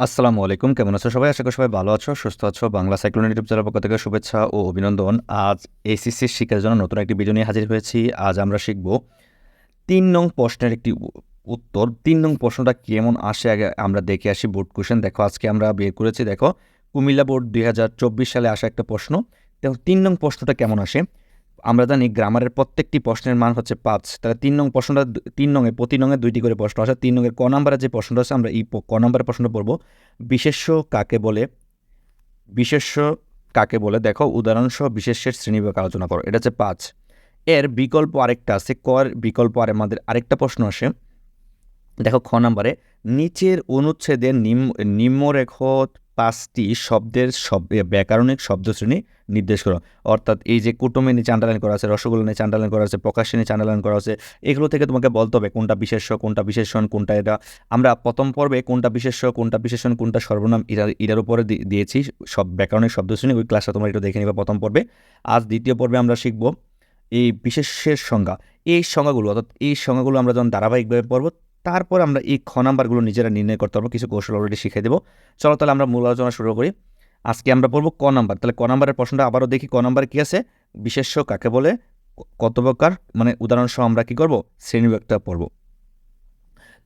আসসালামু আলাইকুম। কেমন আছো সবাই? আশা করি সবাই ভালো আছো, সুস্থ আছো। বাংলা সাইক্লোন ইউটিউব চ্যানেল পক্ষ থেকে শুভেচ্ছা ও অভিনন্দন। আজ এসিসির শিক্ষার জন্য নতুন একটি ভিডিও নিয়ে হাজির হয়েছি। আজ আমরা শিখব তিন নং প্রশ্নের একটি উত্তর। তিন নং প্রশ্নটা কেমন আসে আগে আমরা দেখে আসি বোর্ড কোশ্চেন দেখো, আজকে আমরা বের করেছি, দেখো, কুমিল্লা বোর্ড দুই হাজার চব্বিশ সালে আসা একটা প্রশ্ন। দেখো তিন নং প্রশ্নটা কেমন আসে? আমরা জানি গ্রামারের প্রত্যেকটি প্রশ্নের মান হচ্ছে পাঁচ। তাহলে তিন নং প্রশ্নটা তিন নঙে, প্রতি নঙে দুইটি করে প্রশ্ন আসে। তিন নঙের ক নাম্বারের যে প্রশ্নটা আছে আমরা এই ক নাম্বারের প্রশ্ন পড়ব। বিশেষ্য কাকে বলে? বিশেষ্য কাকে বলে? দেখো, উদাহরণসহ বিশেষ্যের শ্রেণীবিভাগ আলোচনা করো। এটা হচ্ছে পাঁচ। এর বিকল্প আরেকটা আছে। কর বিকল্প আর আমাদের আরেকটা প্রশ্ন আসে। দেখো, খ নাম্বারে নিচের অনুচ্ছেদের নিম্ন নিম্নরেখ পাঁচটি শব্দের শব্দ ব্যাকরণিক শব্দশ্রেণী নির্দেশ করো। অর্থাৎ এই যে কুটুমে নিচে আন্ডারলাইন করা আছে, রসগোল্লা নিচে আন্ডারলাইন করা আছে, প্রকাশ্যে নিচে আন্ডারলাইন করা আছে, এগুলো থেকে তোমাকে বলতে হবে কোনটা বিশেষ্য, কোনটা বিশেষণ, কোনটা এটা। আমরা প্রথম পর্বে কোনটা বিশেষ্য, কোনটা বিশেষণ, কোনটা সর্বনাম এটার এটার উপরে দিয়েছি সব ব্যাকরণিক শব্দ শ্রেণি ওই ক্লাসটা তোমরা একটু দেখে নিবে প্রথম পর্বে। আজ দ্বিতীয় পর্বে আমরা শিখব এই বিশেষের সংজ্ঞা। এই সংজ্ঞাগুলো, অর্থাৎ এই সংজ্ঞাগুলো আমরা যখন ধারাবাহিকভাবে পড়ব তারপর আমরা এই খ নাম্বারগুলো নিজেরা নির্ণয় করতে পারব, কিছু কৌশল অলরেডি শিখিয়ে দেবো। চলো তাহলে আমরা মূল আলোচনা শুরু করি। আজকে আমরা পড়ব ক নাম্বার। তাহলে ক নাম্বারের প্রশ্নটা আবারও দেখি, ক নাম্বার কী আছে? বিশেষ্য কাকে বলে? কত প্রকার? মানে উদাহরণসহ আমরা কী করব? শ্রেণীবিভাগটা পড়ব।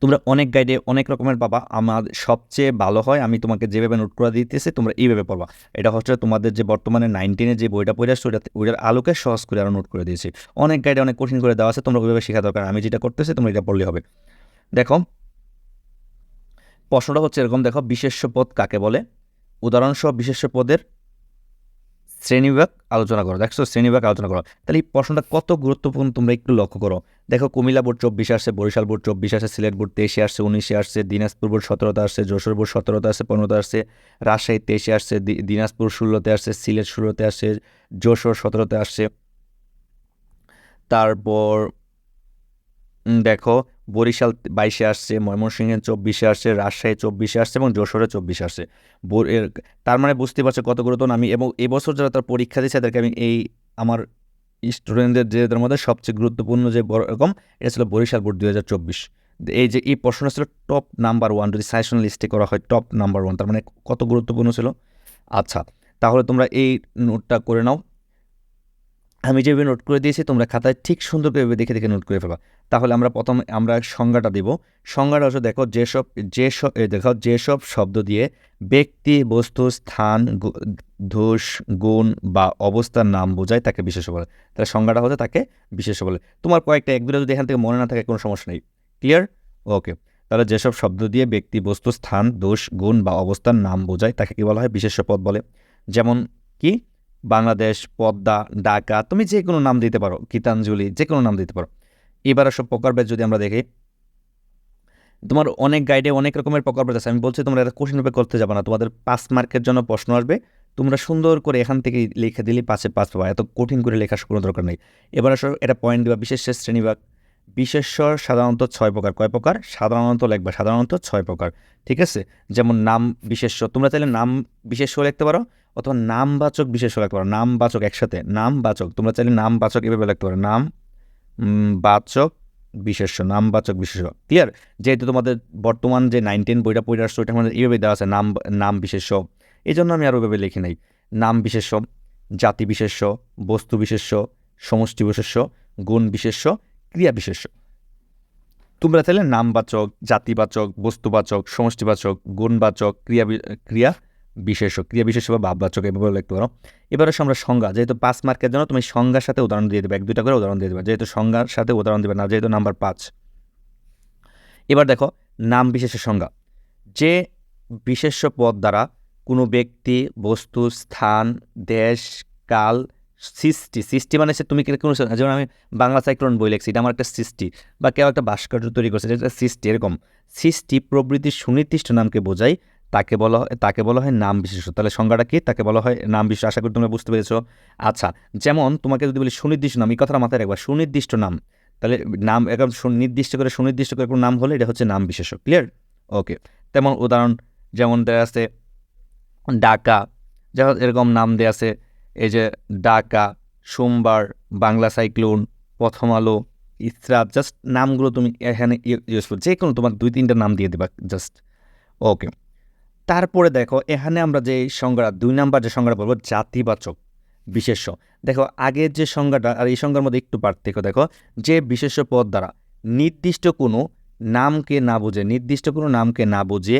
তোমরা অনেক গাইডে অনেক রকমের পাবা। আমার সবচেয়ে ভালো হয়, আমি তোমাকে যেভাবে নোট করে দিতেছি, তোমরা এইভাবে পড়বা। এটা হচ্ছে তোমাদের যে বর্তমানে নাইনটিনে যে বইটা পড়ে আসছে ওইটা ওইটার আলোকে সহজ করে আরও নোট করে দিয়েছি। অনেক গাইডে অনেক কঠিন করে দেওয়া আছে, তোমরা ওইভাবে শেখা দরকার। আমি যেটা করতেছি, তোমরা এটা পড়লে হবে। দেখো, প্রশ্নটা হচ্ছে এরকম, দেখো, বিশেষ্য পদ কাকে বলে? উদাহরণসহ বিশেষ্য পদের শ্রেণীবিভাগ আলোচনা করো, দেখছ, শ্রেণীবিভাগ আলোচনা করো। তাহলে এই প্রশ্নটা কত গুরুত্বপূর্ণ তোমরা একটু লক্ষ্য করো। দেখো, কুমিল্লা বোর্ড চব্বিশে আসছে, বরিশাল বোর্ড চব্বিশে আসছে, সিলেট বোর্ড তেইশে আসছে, উনিশে আসছে, দিনাজপুর বোর্ড সতেরোতে আসছে, যশোর বোর্ড সতেরোতে আসছে, পনেরোতে আসছে, রাজশাহী তেইশে আসছে দিনাজপুর ষোলোতে আসছে, সিলেট ষোলোতে আসছে, যশোর সতেরোতে আসছে। তারপর দেখো বরিশাল বাইশে আসছে, ময়মনসিংহে চব্বিশে আসছে, রাজশাহী চব্বিশে আসছে এবং যশোরে চব্বিশে আসছে। তার মানে বুঝতে পারছ কত গুরুত্ব আমি এবং এবছর যারা তার পরীক্ষা দিচ্ছে তাদেরকে আমি এই আমার স্টুডেন্টদের যেদের মধ্যে সবচেয়ে গুরুত্বপূর্ণ যে বড় রকম এটা ছিল বরিশাল বোর্ড দুই হাজার চব্বিশ। এই যে এই প্রশ্নটা ছিল টপ নাম্বার ওয়ান যদি সাজেশন লিস্টে করা হয় টপ নাম্বার ওয়ান তার মানে কত গুরুত্বপূর্ণ ছিল? আচ্ছা তাহলে তোমরা এই নোটটা করে নাও। আমি যেভাবে নোট করে দিয়েছি, তোমরা খাতায় ঠিক সুন্দর করে দেখে দেখে নোট করে ফেলবা। তাহলে আমরা প্রথম আমরা সংজ্ঞাটা দিব। সংজ্ঞাটা হচ্ছে, দেখো, যেসব যেসব দেখো, যেসব শব্দ দিয়ে ব্যক্তি, বস্তু, স্থান ধূস গুণ বা অবস্থার নাম বোঝায়, তাকে বিশেষ বলে। তাহলে সংজ্ঞাটা হচ্ছে তাকে বিশেষ বলে। তোমার কয়েকটা এক দুটো যদি এখান থেকে মনে না থাকে, কোনো সমস্যা নেই। ক্লিয়ার ওকে তাহলে যেসব শব্দ দিয়ে ব্যক্তি, বস্তু, স্থান, দোষ, গুণ বা অবস্থার নাম বোঝায়, তাকে কি বলা হয়? বিশেষ পদ বলে। যেমন কি? বাংলাদেশ, পদ্মা, ঢাকা, তুমি যে কোনো নাম দিতে পারো, গীতাঞ্জলি, যে কোনো নাম দিতে পারো। এবার সব প্রকারভেদ যদি আমরা দেখি। তোমার অনেক গাইডে অনেক রকমের প্রকারভেদ আছে। আমি বলছি তোমরা এটা কঠিনভাবে করতে যাবে না। তোমাদের পাঁচ মার্কের জন্য প্রশ্ন আসবে। তোমরা সুন্দর করে এখান থেকে লিখে দিলে পাশে পাঁচ পাবা। এত কঠিন করে লেখার কোনো দরকার নেই। এবার এটা পয়েন্ট দেওয়া বিশেষ শ্রেণীবিভাগ বিশেষ্য সাধারণত ছয় প্রকার। কয় প্রকার? সাধারণত লিখবা, সাধারণত ছয় প্রকার। ঠিক আছে? যেমন নাম বিশেষ্য তোমরা চাইলে নাম বিশেষ্য লিখতে পারো অথবা নামবাচক বিশেষ্য লিখতে পারো। নামবাচক একসাথে, নামবাচক, তোমরা চাইলে নামবাচক এভাবে লিখতে পারো। নাম বাচক বিশেষ্য নামবাচক বিশেষ্য ক্লিয়ার যেহেতু তোমাদের বর্তমান যে নাইনটিন বইটা পড়ে আসছো, ওইটার মধ্যে এইভাবে দেওয়া আছে, নাম নাম বিশেষ্য এই জন্য আমি আরও ওইভাবে লিখি নাই। নাম বিশেষ্য জাতি বিশেষ্য বস্তু বিশেষ্য সমষ্টি বিশেষ্য গুণ বিশেষ্য ক্রিয়া বিশেষ্য তোমরা চাইলে নামবাচক, জাতিবাচক, বস্তুবাচক, সমষ্টিবাচক, গুণবাচক ক্রিয়া ক্রিয়া বিশেষ্য ক্রিয়া বিশেষ্য বা ভাববাচক এভাবে লিখতে পারো। এবার আসে আমরা সংজ্ঞা, যেহেতু পাঁচ মার্কের জন্য তুমি সংজ্ঞার সাথে উদাহরণ দিয়ে দেবে, এক, দুইটা করে উদাহরণ দিয়ে দেবে, যেহেতু সংজ্ঞার সাথে উদাহরণ দেবে না, যেহেতু নাম্বার পাঁচ। এবার দেখো, নাম বিশেষের সংজ্ঞা। যে বিশেষ্য পদ দ্বারা কোনো ব্যক্তি, বস্তু, স্থান, দেশ, কাল সৃষ্টি সৃষ্টি মানে সে তুমি কোনো যেমন আমি বাংলা সাইক্লোন বই লিখছি, এটা আমার একটা সৃষ্টি বা কেউ একটা ভাস্কর্য তৈরি করছে এটা সৃষ্টি, এরকম। সৃষ্টি প্রবৃত্তির সুনির্দিষ্ট নামকে বোঝায়, তাকে বলা হয়, তাকে বলা হয় নাম বিশেষ তাহলে সংজ্ঞাটা কি? তাকে বলা হয় নাম বিশেষ, আশা করি তোমরা বুঝতে পেরেছ। আচ্ছা যেমন তোমাকে যদি বলি সুনির্দিষ্ট নাম, এই কথাটা মাথায় রাখবা, সুনির্দিষ্ট নাম। তাহলে নাম একদম নির্দিষ্ট করে, সুনির্দিষ্ট করে কোনো নাম হলে এটা হচ্ছে নাম বিশেষ ক্লিয়ার ওকে তেমন উদাহরণ, যেমন দেওয়া আছে ডাকা যেমন এরকম নাম দেওয়া আছে এই যে ডাকা সোমবার, বাংলা সাইক্লোন, প্রথম আলো, ইসরাত জাস্ট নামগুলো তুমি এখানে ইউজ করো, যে কোনো তোমার দুই তিনটা নাম দিয়ে দেবা জাস্ট ওকে তারপরে দেখো, এখানে আমরা যে সংজ্ঞা দুই নাম্বার যে সংজ্ঞাটা বলব, জাতিবাচক, বিশেষ্য। দেখো, আগের যে সংজ্ঞাটা, আর এই সংজ্ঞার মধ্যে একটু পার্থক্য দেখো, যে বিশেষ্য পদ দ্বারা নির্দিষ্ট কোনো নামকে না বুঝে, নির্দিষ্ট কোনো নামকে না বুঝে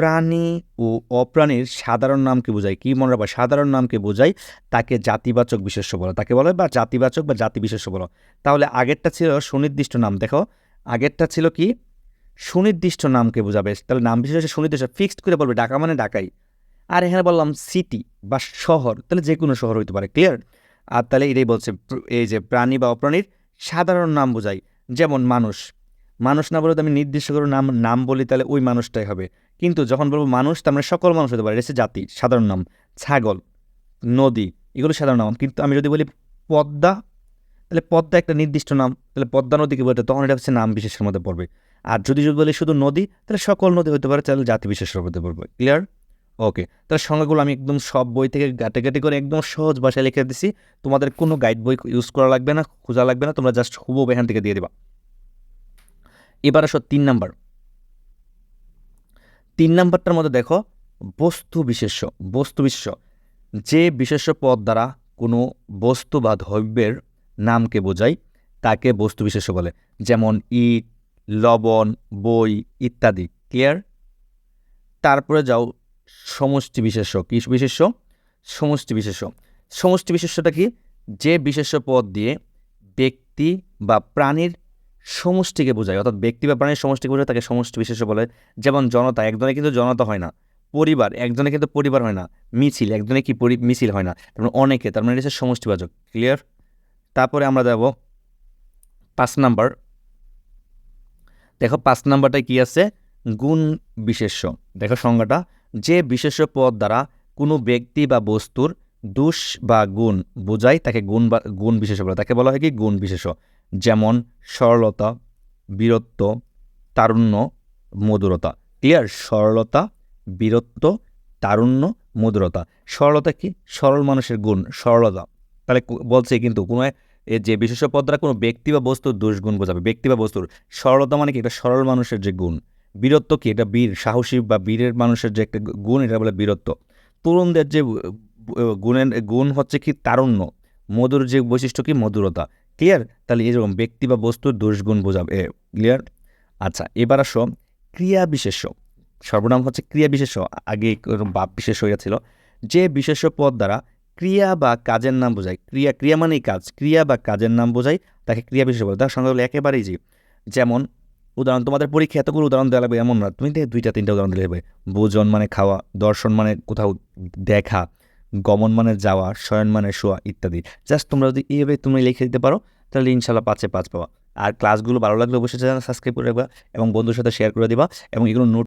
প্রাণী ও অপ্রাণীর সাধারণ নামকে বোঝায়। কী মনে রাখবা? সাধারণ নামকে বোঝায় তাকে জাতিবাচক বিশেষ্য বলো। তাকে বলে বা জাতিবাচক বা জাতি বিশেষ্য বলো। তাহলে আগেরটা ছিল সুনির্দিষ্ট নাম। দেখো, আগেরটা ছিল কি? সুনির্দিষ্ট নামকে বোঝাবে। তাহলে নাম বিশেষ সুনির্দিষ্ট। ফিক্সড করে বলবে ঢাকা মানে ঢাকাই। আর এখানে বললাম সিটি বা শহর। তাহলে যে কোনো শহর হইতে পারে। ক্লিয়ার? আর তাহলে এটাই বলছে এই যে প্রাণী বা অপ্রাণীর সাধারণ নাম বোঝায়। যেমন মানুষ। মানুষ না বলে তো আমি নির্দিষ্ট করে নাম নাম বলি, তাহলে ওই মানুষটাই হবে। কিন্তু যখন বলব মানুষ, তার মানে সকল মানুষ হতে পারে। এটা জাতি, সাধারণ নাম। ছাগল, নদী, এগুলো সাধারণ নাম। কিন্তু আমি যদি বলি পদ্মা, তাহলে পদ্মা একটা নির্দিষ্ট নাম। তাহলে পদ্মা নদীকে বলতে? তখন এটা হচ্ছে নাম বিশেষের মধ্যে পড়বে। আর যদি যদি বলি শুধু নদী, তাহলে সকল নদী হতে পারে, তাহলে জাতি বিশেষের মধ্যে পড়বে। ক্লিয়ার ওকে তাহলে সংজ্ঞাগুলো আমি একদম সব বই থেকে ঘাটাঘাটি করে একদম সহজ ভাষায় লিখে দিছি। তোমাদের কোনো গাইড বই ইউজ করা লাগবে না, খোঁজা লাগবে না, তোমরা জাস্ট হুবহু এখান থেকে দিয়ে দিবা। এবার আসো তিন নাম্বার তিন নাম্বারটার মধ্যে দেখো, বস্তু বিশেষ্য বস্তু বিশেষ্য। যে বিশেষ্য পদ দ্বারা কোনো বস্তু বা দ্রব্যের নামকে বোঝায়, তাকে বস্তু বিশেষ্য বলে। যেমন ইট, লবণ, বই ইত্যাদি। ক্লিয়ার? তারপরে যাও, সমষ্টি বিশেষ্য। কি বিশেষ্য? সমষ্টি বিশেষ্য। সমষ্টি বিশেষ্যটা কি? যে বিশেষ্য পদ দিয়ে ব্যক্তি বা প্রাণীর সমষ্টিকে বোঝায়, অর্থাৎ ব্যক্তি বা প্রাণীর সমষ্টিকে বোঝায়, তাকে সমষ্টি বিশেষ্য বলে। যেমন জনতা, একজনে কিন্তু জনতা হয় না। পরিবার, একজনে কিন্তু পরিবার হয় না। মিছিল, একজনে কি মিছিল হয় না। তার মানে অনেকে, তার মানে এটা সমষ্টিবাচক। ক্লিয়ার তারপরে আমরা যাব পাঁচ নাম্বার। দেখো, পাঁচ নাম্বারটায় কি আছে? গুণ বিশেষ্য। দেখো সংজ্ঞাটা। যে বিশেষ্য পদ দ্বারা কোনো ব্যক্তি বা বস্তুর দোষ বা গুণ বোঝায়, তাকে গুণ বা, গুণ বিশেষ্য বলে। তাকে বলা হয় কি? গুণ বিশেষ্য। যেমন সরলতা, বীরত্ব, তারুণ্য, মধুরতা। ক্লিয়ার সরলতা, বীরত্ব, তারুণ্য, মধুরতা। সরলতা কি? সরল মানুষের গুণ, সরলতা। তাহলে বলছে কিন্তু কোনো যে বিশেষ পদ দ্বারা কোনো ব্যক্তি বা বস্তুর দোষ গুণ বোঝাবে, ব্যক্তি বা বস্তুর। সরলতা মানে কি? এটা সরল মানুষের যে গুণ। বীরত্ব কি? এটা বীর, সাহসী বা বীরের মানুষের যে একটা গুণ, এটা বলে বীরত্ব। তরুণদের যে গুণের গুণ হচ্ছে কি? তারুণ্য। মধুর যে বৈশিষ্ট্য কি? মধুরতা। ক্লিয়ার তাহলে এরকম ব্যক্তি বা বস্তুর দোষগুণ বোঝাবে ক্লিয়ার আচ্ছা এবার আসো ক্রিয়া বিশেষ্য। সর্বনাম হচ্ছে ক্রিয়া বিশেষ্য। আগে বাপ বিশেষ হইয়াছিল যে বিশেষ্য পদ দ্বারা ক্রিয়া বা কাজের নাম বোঝায়। ক্রিয়া ক্রিয়া মানেই কাজ। ক্রিয়া বা কাজের নাম বোঝায়, তাকে ক্রিয়া বিশেষ বলে। তার সঙ্গে একেবারেই জি যেমন উদাহরণ, তোমাদের পরীক্ষা এতগুলো উদাহরণ দেওয়া লাগবে, এমন না। তুমি দুইটা, তিনটা উদাহরণ দিলে হবে। ভোজন মানে খাওয়া, দর্শন মানে কোথাও দেখা। গমন মানে যাওয়া, শয়ন মানে শোয়া ইত্যাদি। জাস্ট তোমরা যদি এইভাবে তুমি লিখে দিতে পারো, তাহলে ইনশাল্লাহ পাঁচে পাঁচ পাওয়া আর ক্লাসগুলো ভালো লাগলে অবশ্যই সাবস্ক্রাইব করে রাখবা এবং বন্ধুর সাথে শেয়ার করে দিবা এবং এগুলো নোট